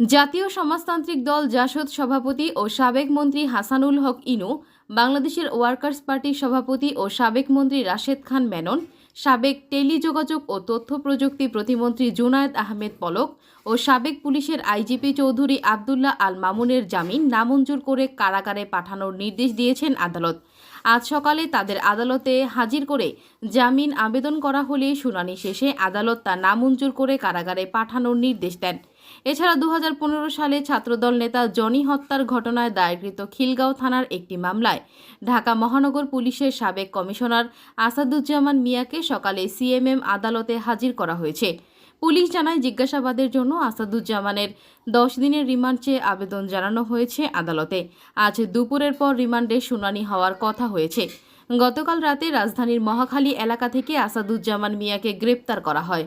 জাতীয় সমাজতান্ত্রিক দল জাসদ সভাপতি ও সাবেক মন্ত্রী হাসানুল হক ইনু, বাংলাদেশের ওয়ার্কার্স পার্টির সভাপতি ও সাবেক মন্ত্রী রাশেদ খান মেনন, সাবেক টেলিযোগাযোগ ও তথ্য প্রযুক্তি প্রতিমন্ত্রী জুনায়েদ আহমেদ পলক ও সাবেক পুলিশের আইজিপি চৌধুরী আবদুল্লাহ আল মামুনের জামিন নামঞ্জুর করে কারাগারে পাঠানোর নির্দেশ দিয়েছেন আদালত। আজ সকালে তাদের আদালতে হাজির করে জামিন আবেদন করা হলে শুনানি শেষে আদালত তা নামঞ্জুর করে কারাগারে পাঠানোর নির্দেশ দেন। এছাড়া দু হাজার পনেরো সালে ছাত্রদল নেতা জনি হত্যার ঘটনায় দায়েরকৃত খিলগাঁও থানার একটি মামলায় ঢাকা মহানগর পুলিশের সাবেক কমিশনার আসাদুজ্জামান মিয়াকে সকালে সিএমএম আদালতে হাজির করা হয়েছে। পুলিশ জানায়, জিজ্ঞাসাবাদের জন্য আসাদুজ্জামানের দশ দিনের রিমান্ড চেয়ে আবেদন জানানো হয়েছে আদালতে। আজ দুপুরের পর রিমান্ডে শুনানি হওয়ার কথা হয়েছে। গতকাল রাতে রাজধানীর মহাখালী এলাকা থেকে আসাদুজ্জামান মিয়াকে গ্রেপ্তার করা হয়।